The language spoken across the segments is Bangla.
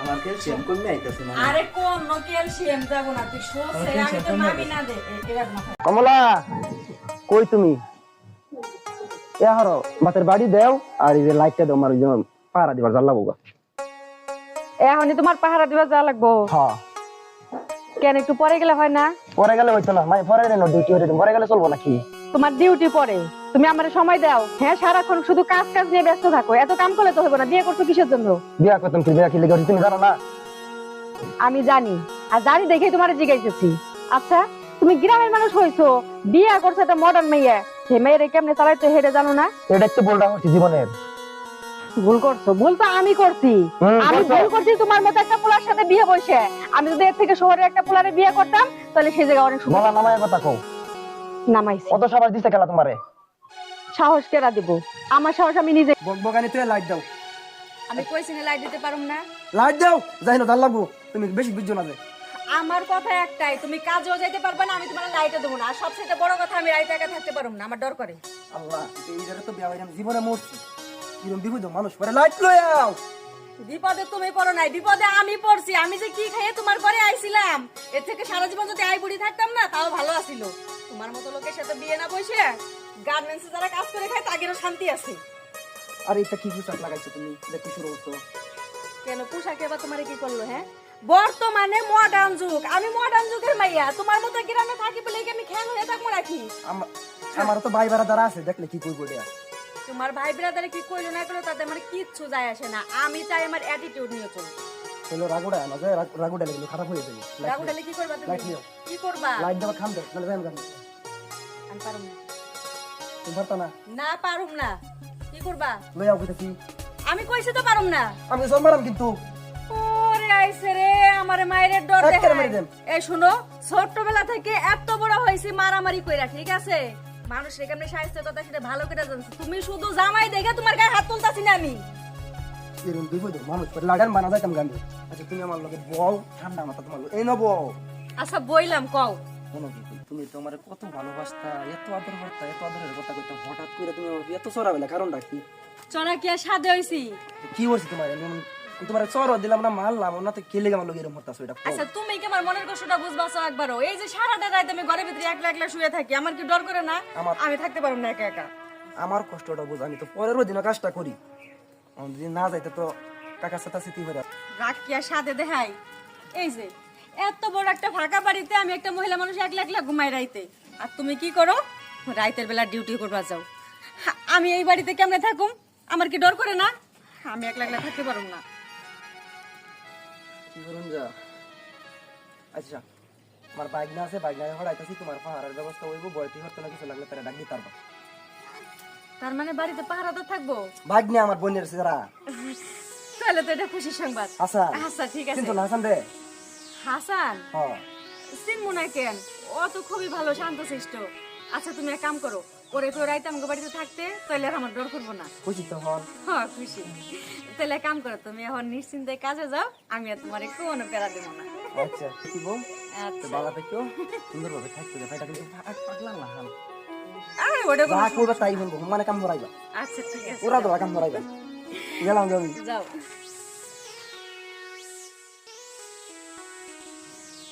আমার ক্যালসিয়াম কমে আইতাছে মানে। আরে কোন ক্যালসিয়াম যাব না তুই সোসে আমি তো নামি না দে মাথা কমলা কই তুমি? এ হারো বাতের বাড়ি দেও আর এই যে লাইটটা দাও আমার ওই যে পাহারা দিবার জাল লাগবো এখনই তোমার পাহারা দিবা যা লাগবো? হ্যাঁ কেন একটু পরে গেলে হয় না? পরে গেলে হইতো না মাই পরে না ডিউটি হইতে পরে গেলে চলবো নাকি? তোমার ডিউটি পরে। তুমি আমার সময় দাও। হ্যাঁ সারাক্ষণ শুধু কাজ কাজ নিয়ে ব্যস্ত থাকো। এত কাম করলে তো হবে না। বিয়ে করছ কিসের জন্য? বিয়া করতাম কি বিয়া কি লেগে তুমি জানো না। আমি জানি। আর জানি দেখেই তোমার জিজ্ঞাসেছি আচ্ছা তুমি গ্রামের মানুষ হইছো। বিয়ে করছ একটা মডার্ন মেয়ে। সে মেয়েরে কেমনে চালাইতে হেঁটে জানো না? এটা একটু বলটা হচ্ছে জীবনের। ভুল করছ। ভুল তো আমি করছি। আমি ভুল করছি তোমার মতো একটা পোলার সাথে বিয়ে বসে। আমি যদি এর থেকে শহরে একটা পোলারে বিয়ে করতাম তাহলে সেই জায়গায় অনেক সুন্দর নামায় কথা কও। নামাইছি। কত সাবাস দিছে খেলা তোমারে? সাহস কেরা দিব? আমার সাহস আমি নিজে বকবকানি তুই লাইট দাও। আমি কইছি না লাইট দিতে পারুম না। লাইট দাও? যাই না লাগবো তুমি বেশি বুঝছ না আমার কথা একটাই তুমি কাজেও যাইতে পারবে না আমি তোমার লাইটে দেবো না। আর সবচেয়ে বড় কথা আমি রাইতে একা থাকতে পারুম না আমার ডর করে। আল্লাহ এই জায়গা তো বিয়া জীবনে মরছি। কিরম বিপদ মানুষ পরে লাইট লই আও। বিপদে তুমি পড়ো নাই বিপদে আমি পড়ছি। আমি যে কি খেয়ে তোমার ঘরে আইছিলাম? এর থেকে সারা জীবন যদি আই বুড়ি থাকতাম না তাও ভালো আছিল। তোমার মতো লোকের সাথে বিয়ে না বসে গার্মেন্টসে যারা কাজ করে খায় তাদেরও শান্তি আছে। আর এটা কি পোশাক লাগাইছো তুমি? এটা কি শুরু করছ? কেন পোশাকে বা তোমার কি করল হ্যাঁ? বর্তমানে মডার্ন যুগ। আমি মডার্ন যুগের মাইয়া। তোমার মতো গ্রামে থাকি বলে কি আমি খ্যান হয়ে থাকব নাকি? আম- আমার তো ভাই বারা দ্বারা আছে দেখলে কি করব এটা? তোমার ভাই বিরাদারে কি করল না করল তাতে আমার কিচ্ছু যায় আসে না। আমি চাই আমার অ্যাটিটিউড নিয়ে চলবো হলো রাগুড়া না যায় রাগুড়া লাগল খারাপ হয়ে যাবে। রাগু ডালে কি করবা তুমি? কি করবা? লাইট দেওয়া খাম দে নাহলে যাই আমি আমি পারুম না। পারতা না। না পারুম না। কি করবা? লই কইতাছি আমি কইছি তো পারুম না। আমি জন্মালাম কিন্তু। ওরে আইছে রে আমার মায়ের ডর এক করে দেখায়। মেরে দেন। এই শুনো ছোট্টবেলা থেকে এত বড় হয়েছি মারামারি কইরা ঠিক আছে? মানুষ এখানে সাহিত্য কথা সেটা ভালো করে জানছে। তুমি শুধু জামাই দেখে তোমার গায়ে হাত তুলতাছি না আমি। এরকম বিপদ মানুষ পরে লাগান বানা যাইতাম গান্ধী আচ্ছা তুমি আমার লগে বউ ঠান্ডা মাথা তোমার এই ন আচ্ছা বইলাম কও। তুমি তো আমার কত ভালোবাসতা এত আদর করতা এত আদরের কথা কইতা হঠাৎ করে তুমি এত চড়া বেলা কারণটা কি? চড়া কি আর সাদে হইছি? কি বলছি তোমার? তোমার চড় দিলাম না মারলাম না তো কে লেগে আমার লোক এরকম হতাছো এটা আচ্ছা তুমি কি আমার মনের কষ্টটা বুঝবাছো একবারও? এই যে সারাটা রাত আমি ঘরের ভিতরে একলা একলা শুয়ে থাকি আমার কি ডর করে না? আমি থাকতে পারব না একা একা। আমার কষ্টটা বুঝ আমি তো পরেরও দিনও কাজটা করি। যদি না যাইতে তো কাকা সাথে স্মৃতি হয়ে। রাগ কি আর সাথে দেখাই? এই যে এত বড় একটা ফাঁকা বাড়িতে আমি একটা মহিলা মানুষ একলা একলা ঘুমাই রাইতে। আর তুমি কি করো? রাইতের বেলা ডিউটি করবা যাও। আমি এই বাড়িতে কেমনে থাকুম? আমার কি ডর করে না? আমি একলা একলা থাকতে পারুম না। আচ্ছা আমার বাইক না আছে হড়াইতেছি তোমার পাহাড়ের ব্যবস্থা হইব বয়টি হতে না কিছু লাগলে তারা ডাক পারবা। তার মানে বাড়িতে পাহারাদার থাকব? বাইক নিয়ে আমার বোনের যারা তাহলে তো এটা খুশি সংবাদ। আচ্ছা। আচ্ছা ঠিক আছে। কিন্তু না হাসান রে হাসান? হ্যাঁ। চিনবো না কেন? ও তো খুবই ভালো শান্তশিষ্ট। আচ্ছা তুমি এক কাম করো। ওরে তো রাইতে আমাকে বাড়িতে থাকতে তাহলে আর আমার ডর করব না। খুশি তো হন। হ্যাঁ খুশি। তাহলে কাম করো তুমি এখন নিশ্চিন্তে কাজে যাও আমি আর তোমার কোনো প্যারা দেবো না। আচ্ছা কি বল? আচ্ছা। বাবা থেকেও সুন্দরভাবে থাকতে দে ভাইটা কিন্তু পাগলা না হাম আরে ওটা কোনো তাই বলব। মানে কাম ধরাইবা। আচ্ছা ঠিক আছে। ওরা তো কাম গেলাম যাবি। যাও।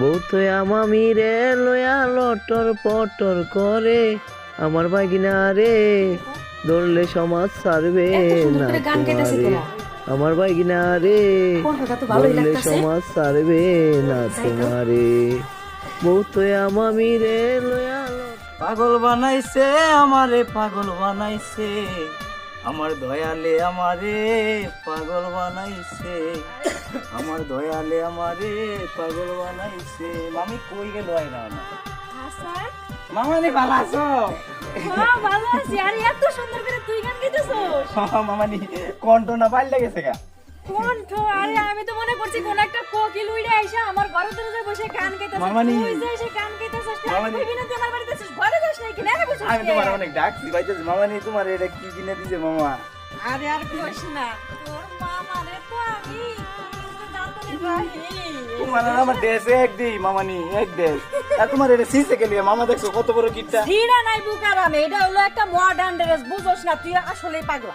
বহুত আমামি রে লয়া লটর পটর করে। আমার বাগিনা রে ধরলে সমাজ ছাড়বে না তোমারে। আমার বাগিনা রে ধরলে সমাজ ছাড়বে না তোমারে। বহুত আমামি রে লয়া পাগল বানাইছে আমারে পাগল বানাইছে। আমার দয়ালে আমারে পাগল বানাইছে। আমার দয়ালে আমারে পাগল বানাইছে। মামি কই গেল আই না না। মামানি ভালো আছো? হ্যাঁ ভালো আছি। আরে এত সুন্দর করে তুই গান গাইতেছস? মামানি কণ্ঠ না পাল্টে গেছে গা। কণ্ঠ? আরে আমি তো মনে করছি কোন একটা কোকিল উইড়ে আইসা আমার ঘরে দরজায় বসে গান গাইতেছে। মামানি। তুই যে এসে গান গাইতেছিস আমার বাড়িতে ঘরে যাস নাই কিনা? বসে আমি তোমার অনেক ডাকছি। পাইতেছি মামা নেই তোমার এটা কি কিনে দিছে মামা? আরে আর কইস না। তোর মামা রে তো আমি তোমার আমার ড্রেস এক ড্রেস আর তোমার এটা সিসে গেলি মামা দেখছ কত বড় কিটটা? জিরা নাই বুকারাম এটা হলো একটা মডার্ন ড্রেস বুঝোস না তুই আসলেই পাগলা।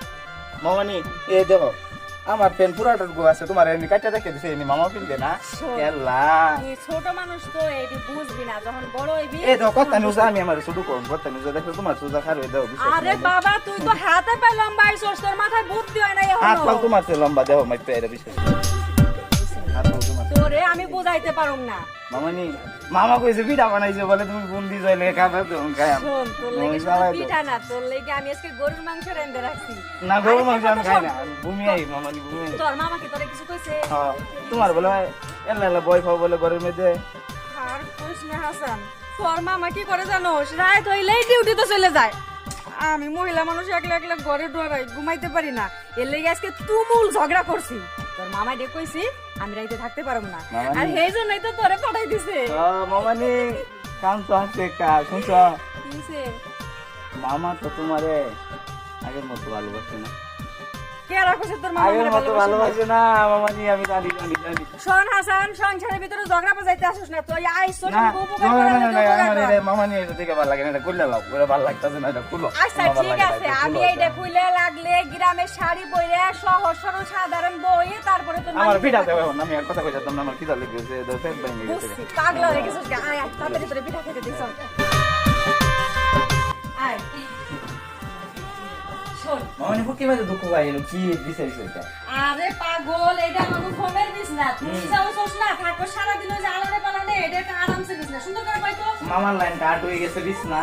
মামা নি এ দেখো আমার পেন পুরাটা গো আছে তোমার এমনি কাটা রেখে দিছে এমনি মামা কিনবে না। এল্লা ছোট মানুষ তো এটি বুঝবি না যখন বড় হইবি এ দেখো কথা নিউজ আমি আমার শুধু করব কথা নিউজ দেখো তোমার সুজা খার হয়ে দাও আরে বাবা তুই তো হাতে পাই লম্বা আইছস তোর মাথায় বুদ্ধি হয় না হাত পাও এখনও তোমার চেয়ে লম্বা দেখো মাই। হাত তোমার চেয়ে। তোরে আমি বুঝাইতে পারুম না মামা নি মামা কইছে পিঠা বানাইছে বলে তুমি বুন্দি যাইলে খাবে তো খায়াম শোন তোর লেগে পিঠা না তোর লেগে আমি আজকে গরুর মাংস রেঁধে রাখছি। না গরু মাংস আমি খাই না। আমি আই মামা নি আই। তোর মামা কি তোরে কিছু কইছে? হ্যাঁ, তোমার বলে এলা এলা বয় ফাও বলে ঘরের মধ্যে। আর কইস না হাসান তোর মামা কি করে জানোস রাত হইলেই ডিউটিতে চলে যায়। আমি মহিলা মানুষ একলা একলা ঘরে ডরাই ঘুমাইতে পারি না। এর লেগে আজকে তুমুল ঝগড়া করছি। তোর মামা ডে কইছি আমি রাইতে থাকতে পারব না। আর সেই জন্যই তো তোরে পাঠাই দিছে। মামা নি কাম তো আসছে কা শুনছ মামা তো তোমারে আগের মতো ভালোবাসে না। কে রাখছে তোর মামা আগের মতো ভালোবাসে না? ভালোবাসে না মামা নি আমি জানি জানি জানি শোন হাসান সংসারের ভিতরে ঝগড়া বাজাইতে আসিস না তুই আইসো না উপকার না, না, না, না, কর। মামা নি এটা থেকে ভালো লাগে না এটা খুললে লাও ওরা ভালো লাগতেছে না এটা খুলো আচ্ছা ঠিক আছে আমি এইটা এটা। লাগলে গ্রামের শাড়ি পরে সহজ সরল সাধারণ বই তারপরে তো আমার পিঠা দেবে এখন আমি আর কথা কইতাম না আমার খিদা লেগেছে এটা পেট ভেঙে গেছে পাগলা হয়ে গেছিস আয় আয় তাড়াতাড়ি তোরে পিঠা খেতে দিছ আয় শোন। মামা ফুকি মাঝে দুঃখ পাই এলো? কি দিছে এটা আরে পাগল এটা আমার ঘুমের বিছনা। তুই যাওছস না থাকো সারা দিন ওই যে আলাদা পালানে এটা একটা আরামসে বিছনা। সুন্দর করে পাইতো মামার লাইন কাট হয়ে গেছে বিছনা।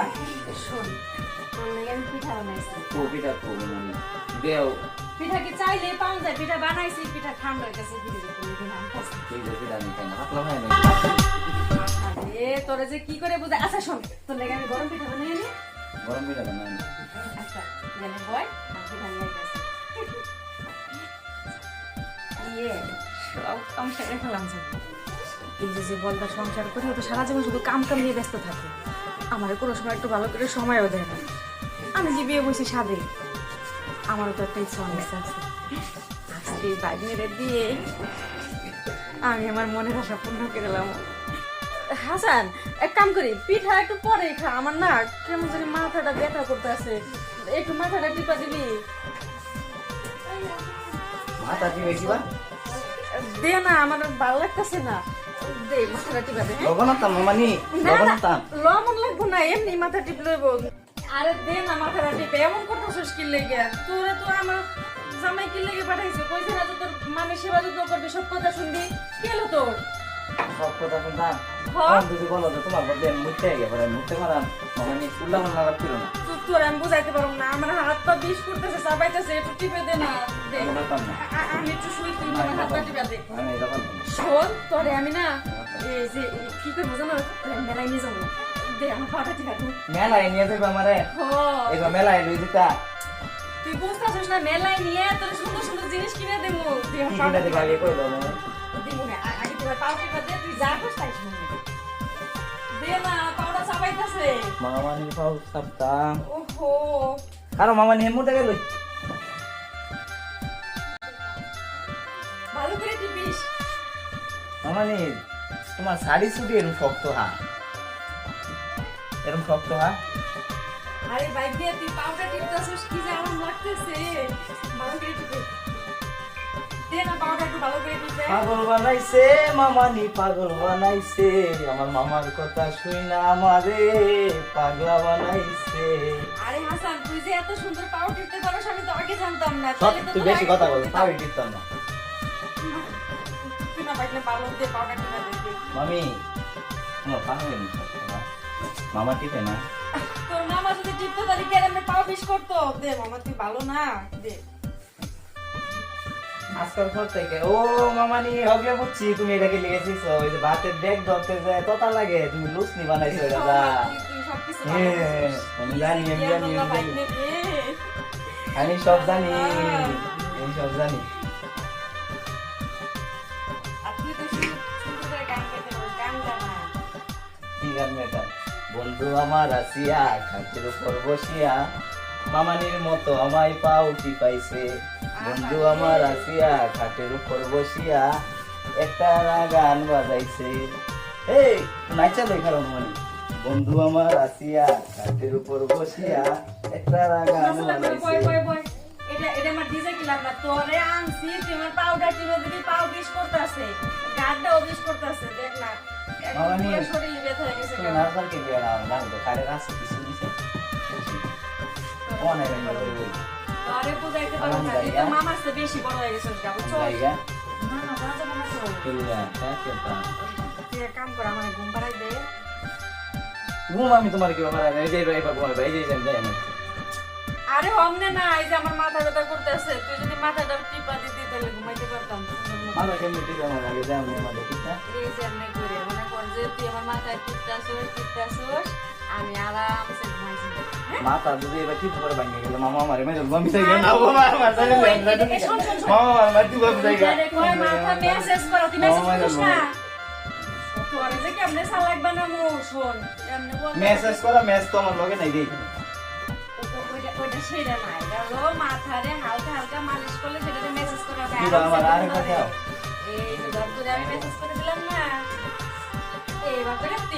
শোন তোর পিঠা বানাইছি। ও পিঠা তো মানে দেও। পিঠা কি চাইলে পাওয়া যায়? পিঠা বানাইছি পিঠা ঠান্ডা হয়ে গেছে ফ্রিজে করে দিন ঠিক আছে পিঠা আমি খাই না পাতলা না আরে তোরে যে কি করে বুঝাই আচ্ছা শোন তোর লেগে আমি গরম পিঠা বানিয়ে নি। গরম বানাই না। আচ্ছা জানে বয় ইয়ে সব কাম সেরে ফেলাম এই যে যে বলটা সংসার করে ও তো সারা জীবন শুধু কাম কাম নিয়ে ব্যস্ত থাকে। আমার কোনো সময় একটু ভালো করে সময়ও দেয় না। আমি যে বিয়ে বসি সাদে আমারও তো একটা ইচ্ছা অনেক আছে। আজকে এই বাইরে দিয়ে আমি আমার মনের আশা পূর্ণ করে দিলাম। হাসান এক কাম করি পিঠা একটু পরে খা আমার না কেমন জানি মাথাটা ব্যথা করতে আছে একটু মাথাটা টিপা দিবি? মাথা দিবে? কি বা দে না আমার ভালো লাগতেছে না। দে মাথাটা টিপা দে হ্যাঁ? লবণতাম মামানি না না লবণতাম লবণ লাগবো না এমনি মাথা টিপলে আরে দে না মাথাটা টিপে এমন করতেছিস কি লেগে? তোরে তো আমার জামাই কি লেগে পাঠাইছে? কইছে না তোর মামি সেবা যত্ন করবি সব কথা শুনবি? কেলো তোর? সব কথা শুনতাম হ্যাঁ। যদি বলো যে তোমার বদলে মুখতে গিয়ে পরে মুখতে মারাম মামানি উল্লা মাল্লা লাগছিল না। তোর আমি বুঝাইতে পারব না আমার হাত পা বিষ করতেছে চাবাইতেছে একটু টিপে দে না আমি একটু শুই তুই আমার হাত পা টিপে দে। শোন তোরে আমি না এই যে কি করব জানো মেলায় নিয়ে যাব। দে আমার পাটা টিপা দে। মেলায় নিয়ে যাবে আমারে? হ এবার মেলায় লই দিতা তুই বুঝতেছিস না মেলায় নিয়ে তোর সুন্দর সুন্দর জিনিস কিনে দেবো। দে কি আমার কিনা পাটা দিবা টিপা আগে কই দাও না দিবো না আ- আগে তোমার দে তুই যা তাই দে না পাউডার ওহো। কারও ভালো করে টিপিস। মামানি তোমার শাড়ি চুটি এরকম শক্ত হা। এরকম শক্ত হা। আরে বাইক দিয়ে তুই পাউডার টিপতেছিস কি যে আরাম লাগতেছে। ভালো করে টিপে। না পাগল বানাইছে মামানি পাগল বানাইছে। আমার মামার কথা শুই না আমারে পাগলা বানাইছে। আরে হাসান তুই যে এত সুন্দর পাউডার টিপতে পারোস আমি তো আগে জানতাম না। তুই বেশি কথা বল না। না পাউডার দে মামি মামা টিপে না। তোর মামা যদি টিপতে তাহলে কে আমার পাও বিষ করতো। দে মামা তুই ভালো না দে। আজকাল পর থেকে ও মামা নি হবে বুঝছি তুমি এটাকে লিখেছিস? ওই যে ভাতের দেখ ধরতে যায় তোতা লাগে তুমি লুসনি বানাইছো দাদা হ্যাঁ, হ্যাঁ, আমি জানি আমি জানি আমি সব জানি হ্যাঁ। আমি সব জানি। কি গান গাইতে বন্ধু আমার আসিয়া খাটের উপর বসিয়া মামানির মতো আমায় পাউটি পাইছে? বন্ধু আমার আসিয়া খাটের উপর বসিয়া একটা গান বাজাইছে। এই নাইচা দেখা মানে বন্ধু আমার আসিয়া খাটের উপর বসিয়া একটা গান বাজাইছে। এটা এটা আমার ডিজে কি লাগলা তোরে আনছি তুই আমার পাউডার টিপে দিবি পাউ বিশ করতেছে। গাড্ডা অবিশ করতেছে দেখ না। পুরো হয়ে গেছে তুমি নার্সাল কে দিয়ে নাও না তো কারে রাস্তা কিছু দিছে অনেক তোরে বুঝাইতে পারব না তো মামার চেয়ে বেশি বড় হয়ে গেছিস গা বুঝছ না না বাজে মনে করো কেলিয়া কাকে তুই এক কাম কর আমার ঘুম পাড়াই দে ঘুম আমি তোমার কি বাবা এই যে ঘুমাই ভাই এই যে যাই আমি আরে হমনে না এই যে আমার মাথা ব্যথা করতেছে তুই যদি মাথাটা টিপা দিতি তাহলে ঘুমাইতে পারতাম মাথা কেমনি ঠিক আমার আগে যাই আমি আমাদের ঠিক না এই যে এমনি করে মনে কর যে তুই আমার মাথায় টিপতাছোস টিপতাছোস আমি আরামসে ঘুমাইছি হ্যাঁ? মাথা যদি এবার ঠিক করে ভাঙে গেলে মামা আমারে মেরে আমি তাই না মামা আমার তাই শোন। মামা আমার মাটি বাবু তাই আরে কই মাথা মেসেজ করো তুই মেসেজ করিস না তোরে যে কেমনে সালাক বানামু শোন মেসেজ করা মেস তো আমার লগে নাই দেই সেটা আমি মেসেজ না তুই হাতে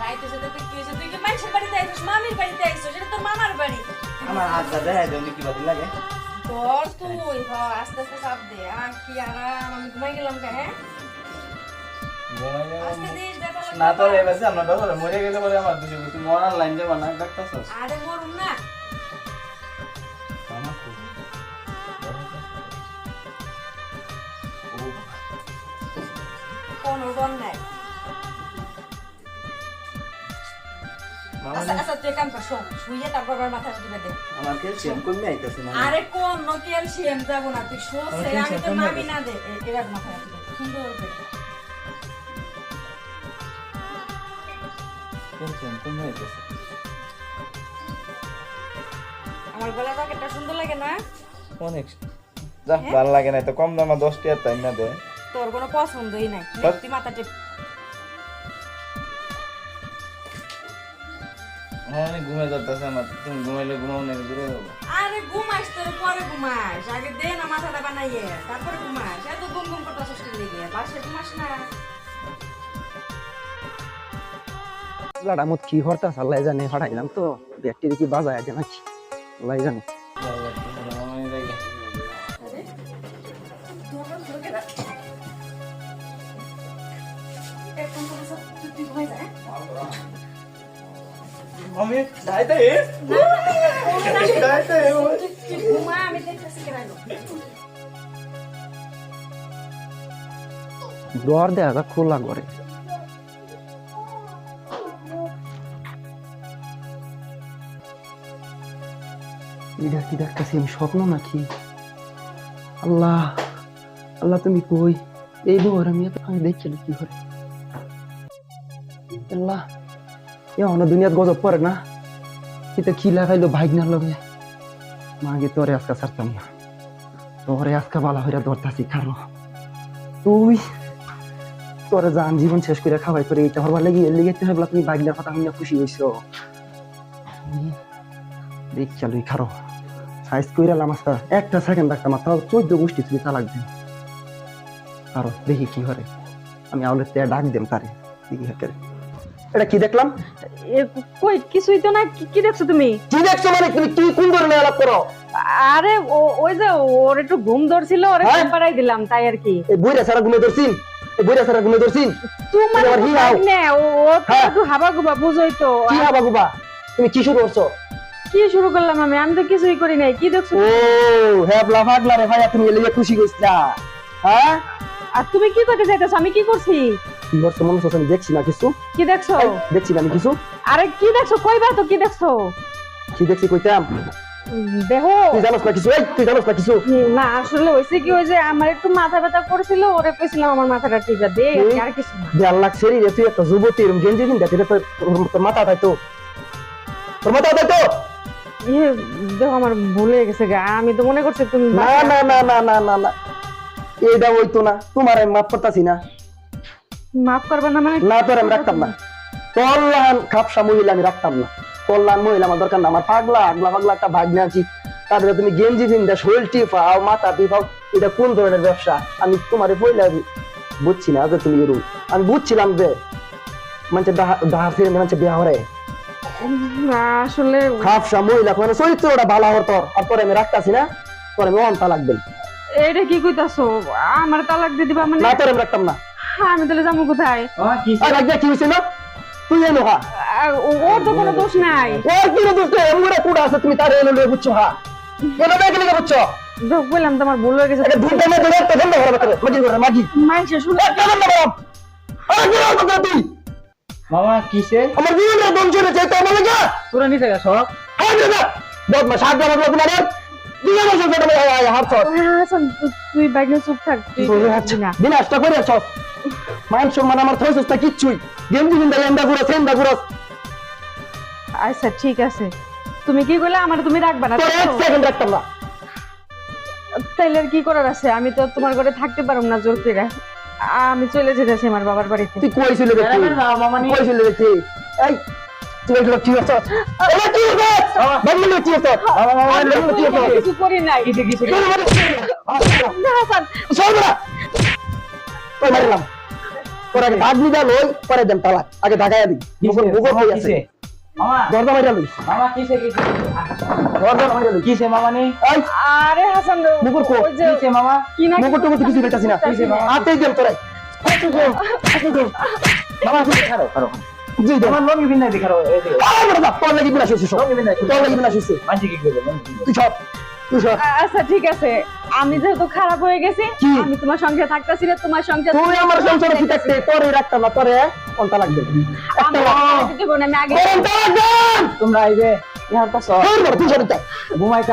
নাই তুই তো তুই কি তুই কি মানুষের বাড়িতে আইছিস মামির বাড়িতে সেটা তোর মামার বাড়ি আমার হাত যা দেখাই দেও কি বাদ লাগে। তোর তুই হ আস্তে আস্তে চাপ দে। আর কি আরাম আমি ঘুমাই গেলাম কে হ্যাঁ? ঘুমাই যাব আস্তে দিস দেখা লাগবে না তোর এবার আমরা ডবল মরে গেলে পরে আমার দুটো তুই মরার লাইন যাবা না ডাক্তার সস আরে মরুম না। আমার খুব। কোনো ডন নাই। আচ্ছা আচ্ছা তুই কাম কর শোন শুয়ে তারপর আবার মাথা দিবে দে। আমার ক্যালসিয়াম কমে আইতাছে মামা আরে কোন ক্যালসিয়াম যাব না তুই শোষে আমার আমি তো নামি না দে। এবার মাথা রাখবে সুন্দর করে ক্যালসিয়াম কমে আইতাছে? আমার গলা জ্যাকেটটা সুন্দর লাগে না? অনেক যা ভালো লাগে না তো কম দামে দশ টাকা তাই না দে। তোর কোনো পছন্দই নাই। তুই মাথা টিপ অনেক ঘুমে যাচ্ছি আমার। তুমি ঘুমাইলে ঘুমাও না দূরে যাব আরে ঘুমাস তোর পরে ঘুমাস। আগে দে না মাথাটা বানাইয়ে তারপরে ঘুমাস। এত ঘুম ঘুম করতে আসিস কি লেগে বাসে ঘুমাস না। লাড়ামত কি হরতাস আল্লাহ জানে হড়াইলাম তো। ব্যাটারি কি বাজায় আছে নাকি? আল্লাহ জানে। তুই- তুই ঘুমা, আমি দেখতেছি কেন ডর দেয়া যা খোলা করে এটা কি দেখতেছি আমি স্বপ্ন নাকি আল্লাহ আল্লাহ তুমি কই এই বউর আমি এত না কি করে এ অন্য দুনিয়াত গজব পড়ে না। এটা কি লাগাইলো বাইক না লগে। মাগে তোরে আজকে ছাড়তাম না। তোরে আজকে বালা হইরা ধরতাছি কারও তুই তোরে জান জীবন শেষ করে খাওয়াই করে এইটা হরবার লেগে এর লেগে তুমি তুমি বাইকটার কথা আমি খুশি হইছো দেখ চালুই খারো সাইজ কইরা লামাস্তা একটা সেকেন্ড রাখতাম আর তাও চোদ্দ গোষ্ঠী তুমি তা লাগবে কারও দেখি কি করে আমি আউলের তে ডাক দেম তারে, দেখি হাতে এটা কি দেখলাম? কই কিছুই তো না কি দেখছ তুমি? কি দেখছ মানে তুমি কি কোন ধরনের আলাপ করো? আরে ওই যে ওর একটু ঘুম ধরছিল ওরে হ্যাঁ? পাড়াই দিলাম তাই আর কি। বইরা সারা ঘুমে ধরছিন? বইরা সারা ঘুমে ধরছিন? তোমার নে ও ও তো হ্যাঁ। একটু হাবা গুবা বুঝোই তো। কি হাবা গুবা তুমি কি শুরু করছ? কি শুরু করলাম আমি? আমি তো কিছুই করি নাই কি দেখছ ও হ্যাবলা ফাগলা রে ভাইয়া তুমি এলিয়ে খুশি কইছা হ্যাঁ? আর তুমি কি করতে চাইতেছো? আমি কি করছি? কি মনে হচ্ছে আমি দেখছি না কিছু। কি দেখছ? দেখছি না আমি কিছু। আরে কি দেখছ? কইবা তো কি দেখছ? কি দেখছি কইতাম? তুই জানোস না কিছু? এই তুই জানোস না কিছু? না আসলে হয়েছে কি ওই যে আমার একটু মাথা ব্যথা করছিল ওরে কইছিলাম আমার মাথাটা দে আর কিছু না। দেড় লাখ সেরি রে তুই একটা যুবতী এরম গেঞ্জি তো তোর- মাথা তাই তো। তোর মাথা তাই তো? ইয়ে দেখো আমার ভুল গেছে গা আমি তো মনে করছি তুমি না না না না না না না। এইটা হইতো না তোমার আমি মাফ করতাছি না। মাফ করবে না মানে না তোর আমি রাখতাম না। কল্যাণ খাপসা মহিলা আমি রাখতাম না। কল্যাণ মহিলা আমার দরকার না। আমার পাগলা আগলা পাগলা একটা ভাগ্নে আছি। তাদের তুমি গেঞ্জি কিনতে শরীর টিফাও মাথা টিফাও এটা কোন ধরনের ব্যবসা? আমি তোমার পয়লা বুঝছি না যে তুমি এরকম। আমি বুঝছিলাম যে মানে ডাহার ফিরে মানে বিয়া হরে না আসলে খাপসা মহিলা মানে চরিত্রটা ভালো হওয়ার তোর আর তোর আমি রাখতাছি না তোর আমি অন্তা লাগবে। এটা কি কইতাছো? আমার তালাক দিয়ে দিবা মানে? না তোর আমি রাখতাম না। আমি তাহলে যাব কোথায় কি তুই এলো হা ওর তো কোনো দোষ নাই ওর কি দোষ এমন কুড়া আছে তুমি তার এলো লয়ে বুঝছ হা এলো দেখে লিখে বুঝছ দেখ বললাম তো ভুল হয়ে গেছে এটা দুইটা মধ্যে একটা ধন্দ করে করে মাগি করে মাগি মাইসে শুনে একটা ধন্দ করো আর কি আর তুই মামা কিসে আমার জীবনে দম চলে চাই তো আমার লাগা তোরা নিতে গেছ আয় না বদমা সাত জামা লাগবে না তুই আমার সাথে তুমি হাত ছট হাসান তু- তুই বাইকে চুপ থাক তুই না বিনাশটা করে মান সম্মান আমার থইছস কিচ্ছুই। গেঞ্জি আচ্ছা ঠিক আছে। তুমি কি কইলে আমার তুমি রাখবা না তোর এক সেকেন্ড রাখতাম না। তাইলে কি করার আছে? আমি তো তোমার ঘরে থাকতে পারব না জোর করে। আমি চলে যেতেছি আমার বাবার বাড়িতে। তুই কই ছিল দেখি? মামা কই ছিল দেখি? এই তুই এগুলো কি এগুলো কি বাংলা কি আমি তো কি হচ্ছে কিছু করি নাই। কিসে না, হাসান। সরবরা ওই মারলাম। তোর আগে দাগ লই পরে দেন তালা। আগে দাগাইয়া দি মুখর মুখর কই আছে কিসে? মামা। দরজা মাইরা লই। মামা কিসে কিসে? দরজা মাইরা লই। কিসে মামা নেই আরে হাসান মুখর কো। কিসে মামা? কি না মুখর টুকু কিছু পেতাছি না। বুঝতাছি না। আতেই দেন দেন। মামা তুমি খারো খারো জি দেন। তোমার লঙ্গি বিন্দাই দেখারো এই দেখো আরে বড় তোর লাগি বিনা শুইছিস তোর লাগি বিনা শুইছিস মানছি কি করবে। তুই সব আচ্ছা ঠিক আছে আমি যেহেতু খারাপ হয়ে গেছি আমি তোমার সংসার থাকতেছি না তোমার সংসার তুই আমার সংসারে কি থাকতে রাখতাম না তোরে কোনটা লাগবে একটা আমার না, আমি আগে কোনটা লাগবে তোমরা তো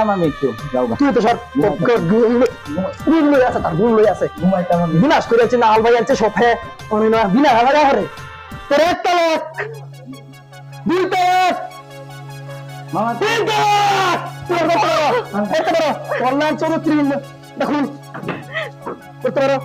আমি একটু যাও তুই লই আছে তার লই আছে আমি বিনাশ করে আছে না আলবাই আছে হ্যাঁ বিনা হারা হরে তোর এক তালাক দুই তালাক চরিত্রী দেখুন। করতে পারো?